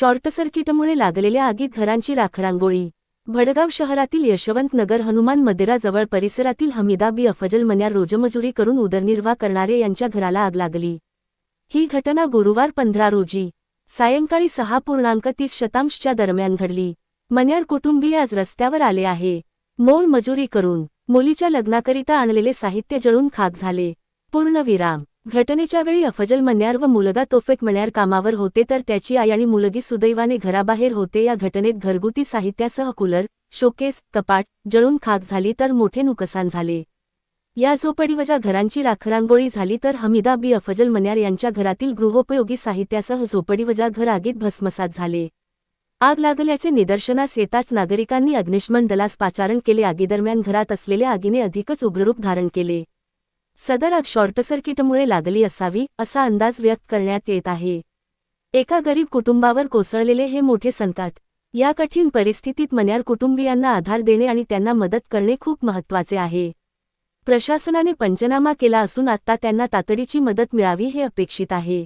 Short सर्किटमुळे लागलेल्या आगीत घरांची राखरांगोळी. भडगाव शहरातील यशवंत नगर हनुमान मंदिराजवळ परिसरातील हमीदा बी अफजल मन्यार रोजमजुरी करून उदरनिर्वाह करणारे यांच्या घराला आग लागली. ही घटना गुरुवार पंधरा रोजी सायंकाळी सहा पूर्णांक तीस शतांशच्या दरम्यान घडली. मन्यार कुटुंबीय आज रस्त्यावर आले आहे. मोल मजुरी करून मुलीच्या लग्नाकरिता आणलेले साहित्य जळून खाक झाले. पूर्णविराम घटनेच्या वेळी अफजल मन्यार व मुलगा तोफेक मन्यार कामावर होते तर त्याची आई आणि मुलगी सुदैवाने घराबाहेर होते. या घटनेत घरगुती साहित्यासह कूलर शोकेस कपाट जळून खाक झाली तर मोठे नुकसान झाले. या झोपडीवजा घरांची राखरांगोळी झाली तर हमिदा बी. अफजल मन्यार यांच्या घरातील गृहोपयोगी साहित्यासह झोपडीवजा घर आगीत भस्मसात झाले. आग लागल्याचे निदर्शनास येताच नागरिकांनी अग्निशमन दलास पाचारण केले. आगीदरम्यान घरात असलेल्या आगीने अधिकच उग्ररूप धारण केले. सदर आग सर्किटमुळे लागली असावी असा अंदाज व्यक्त करण्यात येत आहे. एका गरीब कुटुंबावर कोसळलेले हे मोठे संकट या कठीण परिस्थितीत मन्यार कुटुंबियांना आधार देणे आणि त्यांना मदत करणे खूप महत्त्वाचे आहे. प्रशासनाने पंचनामा केला असून आता त्यांना तातडीची मदत मिळावी हे अपेक्षित आहे.